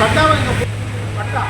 కట్టావా ఇంకా పట్టా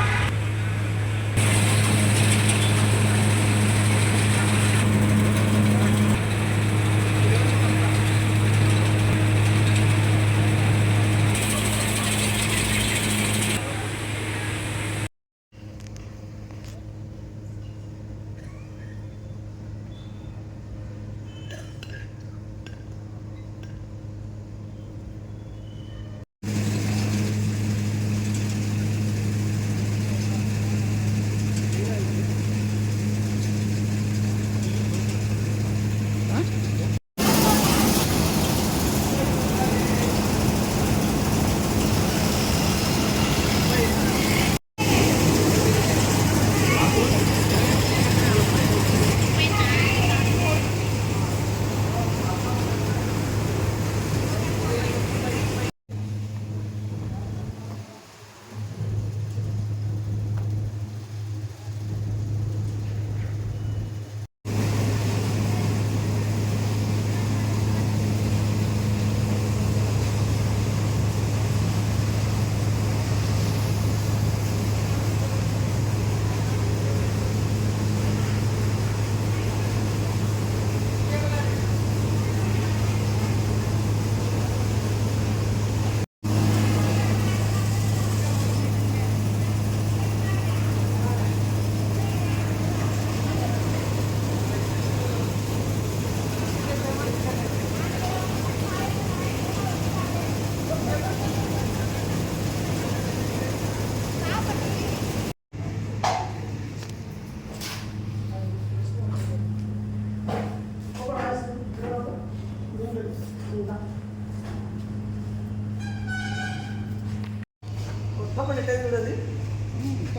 మొత్తం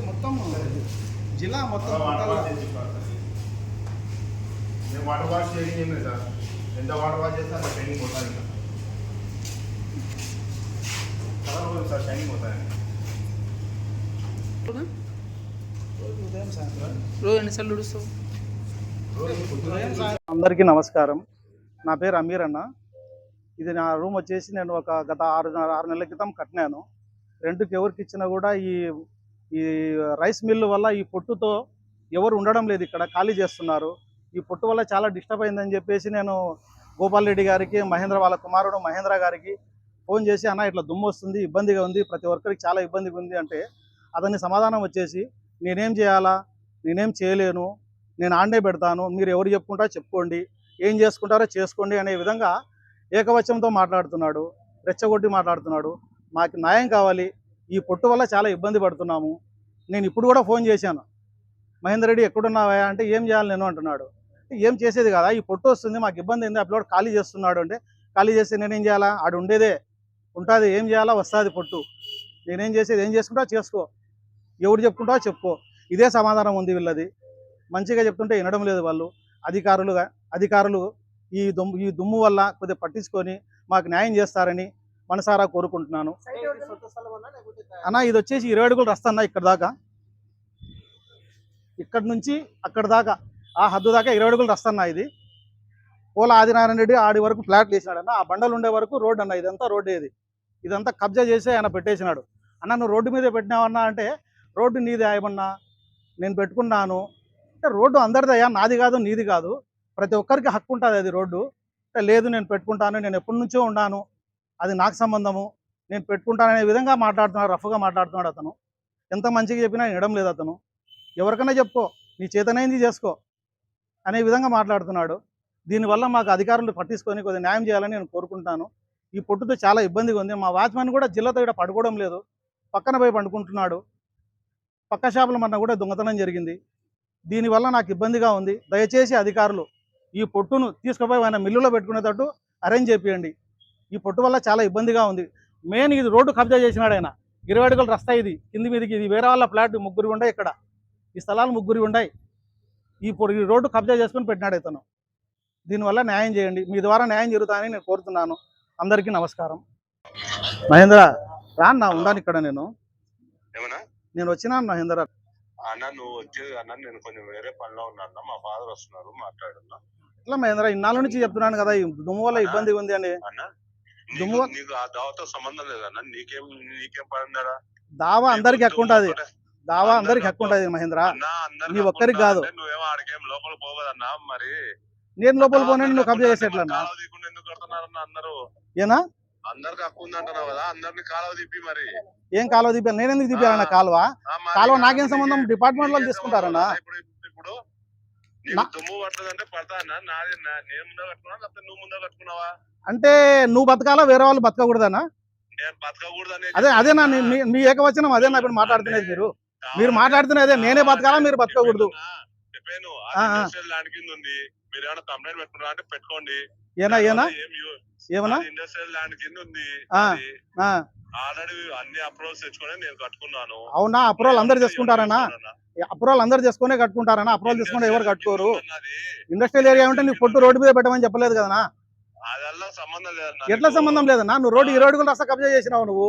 మొత్తం జిల్లా మొత్తం వాటర్ వాష్ నేను వాటర్ వాష్ చేయడం సార్ ఎంత వాటర్ వాష్ చేస్తే అంత షైనింగ్ పోతుంది ఇంకా కలర్ పోదు సార్ షైనింగ్ పోతుంది అందరికీ నమస్కారం. నా పేరు అమీర్ అన్న. ఇది నా రూమ్ వచ్చేసి నేను ఒక గత ఆరు ఆరు నెలల క్రితం కట్టినాను. రెంట్కి ఎవరికి ఇచ్చినా కూడా ఈ ఈ రైస్ మిల్లు వల్ల ఈ పొట్టుతో ఎవరు ఉండడం లేదు ఇక్కడ ఖాళీ చేస్తున్నారు. ఈ పొట్టు వల్ల చాలా డిస్టర్బ్ అయిందని చెప్పేసి నేను గోపాల్ రెడ్డి గారికి మహేంద్ర వాళ్ళ కుమారుడు మహేంద్ర గారికి ఫోన్ చేసి అన్న ఇట్లా దుమ్ము వస్తుంది ఇబ్బందిగా ఉంది ప్రతి ఒక్కరికి చాలా ఇబ్బందిగా ఉంది అంటే అతని సమాధానం వచ్చేసి నేనేం చేయాలా? నేనేం చేయలేను. నేను ఆండే పెడతాను. మీరు ఎవరు చెప్పుకుంటారో చెప్పుకోండి. ఏం చేసుకుంటారో చేసుకోండి అనే విధంగా ఏకవచనంతో మాట్లాడుతున్నాడు రెచ్చగొట్టి మాట్లాడుతున్నాడు మాకు న్యాయం కావాలి ఈ పొట్టు వల్ల చాలా ఇబ్బంది పడుతున్నాము. నేను ఇప్పుడు కూడా ఫోన్ చేశాను. మహేందర్ రెడ్డి ఎక్కడున్నావా అంటే ఏం చేయాలి నేను అంటున్నాడు. ఏం చేసేది కదా? ఈ పొట్టు వస్తుంది మాకు ఇబ్బంది ఏంది? అప్పుడు ఖాళీ చేస్తున్నాడు అంటే ఖాళీ చేస్తే నేనేం చేయాలా? ఆడు ఉండేదే ఉంటుంది ఏం చేయాలా? వస్తుంది పొట్టు. నేనేం చేసేది ఏం చేసుకుంటా చేసుకో. ఎవరు చెప్పుకుంటావో చెప్పుకో. ఇదే సమాధానం ఉంది వీళ్ళది. మంచిగా చెప్తుంటే వినడం లేదు వాళ్ళు. అధికారులుగా అధికారులు ఈ దుమ్ము ఈ దుమ్ము వల్ల కొద్దిగా పట్టించుకొని మాకు న్యాయం చేస్తారని మనసారా కోరుకుంటున్నాను. అన్న ఇది వచ్చేసి ఇరవై అడుగులు రస్తన్న ఇక్కడ దాకా. ఇక్కడ నుంచి అక్కడ దాకా. ఆ హద్దు దాకా ఇరవై అడుగులు రస్తన్న ఇది. పోల ఆదినారాయణ రెడ్డి ఆడి వరకు ఫ్లాట్ వేసినాడన్న ఆ బండలు ఉండే వరకు రోడ్ అన్న. ఇదంతా రోడ్డు ఇది. ఇదంతా కబ్జా చేసి ఆయన పెట్టేసినాడు. అన్న నువ్వు రోడ్డు మీదే పెట్టినావన్నా అంటే రోడ్డు నీదే ఏమన్నా నేను పెట్టుకున్నాను. అంటే రోడ్డు అందరిదయ్యా. నాది కాదు నీది కాదు. ప్రతి ఒక్కరికి హక్కు ఉంటుంది అది రోడ్డు. అంటే లేదు నేను పెట్టుకుంటాను నేను ఎప్పటి నుంచో ఉన్నాను అది నాకు సంబంధము. నేను పెట్టుకుంటాననే విధంగా మాట్లాడుతున్నాడు రఫ్గా మాట్లాడుతున్నాడు అతను. ఎంత మంచిగా చెప్పినా వినడం లేదు అతను. ఎవరికైనా చెప్పుకో నీ చేతనైంది చేసుకో అనే విధంగా మాట్లాడుతున్నాడు. దీనివల్ల మాకు అధికారులు పట్టించుకొని కొద్దిగా న్యాయం చేయాలని నేను కోరుకుంటాను. ఈ పొట్టుతో చాలా ఇబ్బందిగా ఉంది. మా వాచ్మెన్ కూడా జిల్లాతో ఇక్కడ పడుకోవడం లేదు. పక్కన పోయి పండుకుంటున్నాడు. పక్క షాపుల మన కూడా దొంగతనం జరిగింది. దీనివల్ల నాకు ఇబ్బందిగా ఉంది. దయచేసి అధికారులు ఈ పొట్టును తీసుకుపోయి ఆయన మిల్లులో పెట్టుకునేటట్టు అరేంజ్ చేపియండి. ఈ పొట్టు వల్ల చాలా ఇబ్బందిగా ఉంది. మెయిన్ ఇది రోడ్డు కబ్జా చేసినాడు ఆయన. ఇరవై అడుగులు రస్తా ఇది. కింది మీదకి ఇది. వేరే వాళ్ళ ఫ్లాట్ ముగ్గురు ఉన్నాయి ఇక్కడ. ఈ స్థలాలు ముగ్గురు ఉన్నాయి ఈ పొడి ఈ రోడ్డు కబ్జా చేసుకొని పెట్టినాడు ఇతను. దీనివల్ల న్యాయం చేయండి. మీ ద్వారా న్యాయం జరుగుతాయని నేను కోరుతున్నాను. అందరికీ నమస్కారం. మహేంద్ర రాన్నా ఉండాను ఇక్కడ నేను. ఏమన్నా? నేను వచ్చినాను మహేంద్ర? అన్న నువ్వు వచ్చేది అన్న నేను కొంచెం వేరే పనిలో ఉన్నా మా ఫాదర్ వస్తున్నారు మాట్లాడున్నా. ఇట్లా మహేంద్ర ఇన్నాళ్ళ నుంచి చెప్తున్నాను కదా దుమ్ము వల్ల ఇబ్బంది ఉంది అని. అన్న దుమ్ము- నీకు ఆ దావతో సంబంధం లేదన్న నీకేం నీకేం పని ఉందా దావా అందరికి హక్కు ఉంటుంది. దావా అందరికి హక్కు ఉంటుంది మహేంద్ర. నీ ఒక్కరికి కాదు. నువ్వేమో ఆడికేం లోపల పోవదన్నా మరి? నేను లోపల పోనండి నువ్వు కబ్జా చేసేట్లన్నా. అందరూ? ఏనా? అందరికి హక్కు ఉంది అంటున్నావు కదా అందరిని కాలువ తిప్పి మరి. ఏం కాలువ దింపాను నేను ఎందుకు దింపానన్న కాలువ? కాలువ నీకు- సంబంధం? డిపార్ట్మెంట్ వాళ్ళు నీకేం తీసుకుంటారన్నా? ఇప్పుడు దుమ్ము పడుతుందంటే పడతానా నాది నా- నేను ముందే కట్టుకున్నా లేకపోతే నువ్వు ముందే కట్టుకున్నావా? అంటే నువ్వు బతకాలా వేరే వాళ్ళు బతకకూడదనా? అదే అదే నా మీ- ఏకవచనం అదే నా ఇప్పుడు మాట్లాడుతున్నది మీరు. మీరు మాట్లాడుతున్నది అదే నేనే బతకాలా మీరు బతకకూడదు. పెట్టుకోండి. ఏనా ఏమన్నా? ఇండస్ట్రియల్ ల్యాండ్ కింద ఉంది. ఆల్రెడీ అన్ని అప్రోచ్ తెచ్చుకొని నేను కట్టుకున్నాను. అవునా? అప్రూవల్ అందరు చేసుకుంటారనా? అప్రూవల్ అందరు చేసుకునే కట్టుకుంటారనా అప్రూవల్ చేసుకుంటే ఎవరు కట్టుకోరు. ఇండస్ట్రియల్ ఏరియా ఉంటే నీకు పొట్టు రోడ్డు మీద పెట్టమని చెప్పలేదు కదనా ఎట్లా. సంబంధం లేదన్నా? నువ్వు రోడ్డు ఈ రోడ్డు కూడా రస్తా కబ్జా చేసినావు నువ్వు.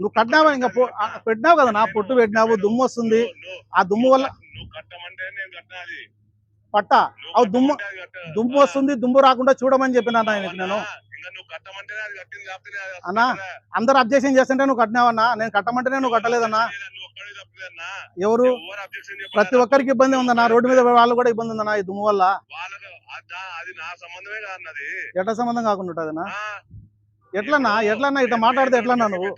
నువ్వు కట్టినావా ఇంకా పెట్టినావు కదా నా పొట్టు పెట్టినావు దుమ్ము వస్తుంది. ఆ దుమ్ము వల్ల పట్ట. అవు దుమ్ము- దుమ్ము వస్తుంది దుమ్ము రాకుండా చూడమని చెప్పిన నేను. అన్నా. అందరు అబ్జెక్షన్ చేస్తుంటే నువ్వు కట్టినావన్నా? నేను కట్టమంటేనే నువ్వు కట్టలేదన్నా. ఎవరు. ప్రతి ఒక్కరికి ఇబ్బంది ఉందన్నా? రోడ్డు మీద వాళ్ళు కూడా ఇబ్బంది ఉందన్నా ఈ దుమ్ము వల్ల? ఎట్లా సంబంధం కాకుండా ఉంటుందన్నా? ఎట్లన్నా? ఎట్లన్నా ఇట్లా మాట్లాడితే ఎట్లన్నా నువ్వు?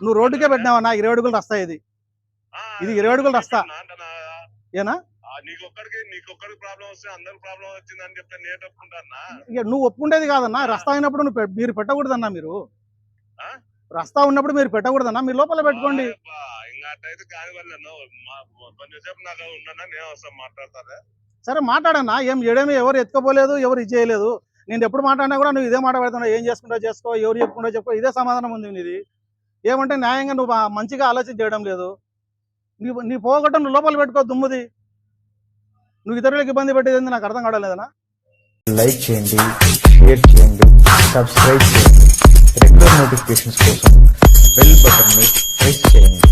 నువ్వు రోడ్డుకే పెట్టినావన్నా? ఇరవై అడుగులు రస్తా ఇది. ఇది ఇరవై అడుగులు రస్తా. ఏనా? నీకొక్కడికి నీకొక్కడికి ప్రాబ్లం వస్తే అందరికి ప్రాబ్లం వచ్చిందని చెప్తే నేను తప్పుకుంటానా ఇక నువ్వు ఒప్పుకుండేది కాదన్నా రస్తా అయినప్పుడు నువ్వు పె- మీరు పెట్టకూడదన్నా మీరు. ఆ? రస్తా ఉన్నప్పుడు మీరు పెట్టకూడదన్నా మీరు లోపల పెట్టుకోండి. అబ్బా, ఇంకా అట్టయితే కాని వాళ్ళు కొంచెంసేపు నాకు ఉండన్నా నేను వస్తాను మాట్లాడతానే సరే మాట్లాడన్నా. ఏం ఏడేమి ఎవరు ఎత్తుకోపోలేదు ఎవరు ఇది చేయలేదు. నేను ఎప్పుడు మాట్లాడినా కూడా నువ్వు ఇదే మాట పెడుతున్నావు ఏం చేసుకుంటావు చేసుకో ఎవరు చెప్పుకుంటా చెప్పుకో ఇదే సమాధానం ఉంది నీది. ఏమంటే న్యాయంగా నువ్వు ఆ మంచిగా ఆలోచన చేయడం లేదు. నీ నీ పోగొట్టం నువ్వు లోపల పెట్టుకో దుమ్ముది. నువ్వు ఇతరులకు ఇబ్బంది పెట్టేది నాకు అర్థం కావలేదనా లైక్ చేయండి షేర్ చేయండి సబ్స్క్రైబ్ చేయండి. రెగ్యులర్ నోటిఫికేషన్స్ కోసం బెల్ బటన్ని ప్రెస్ చేయండి.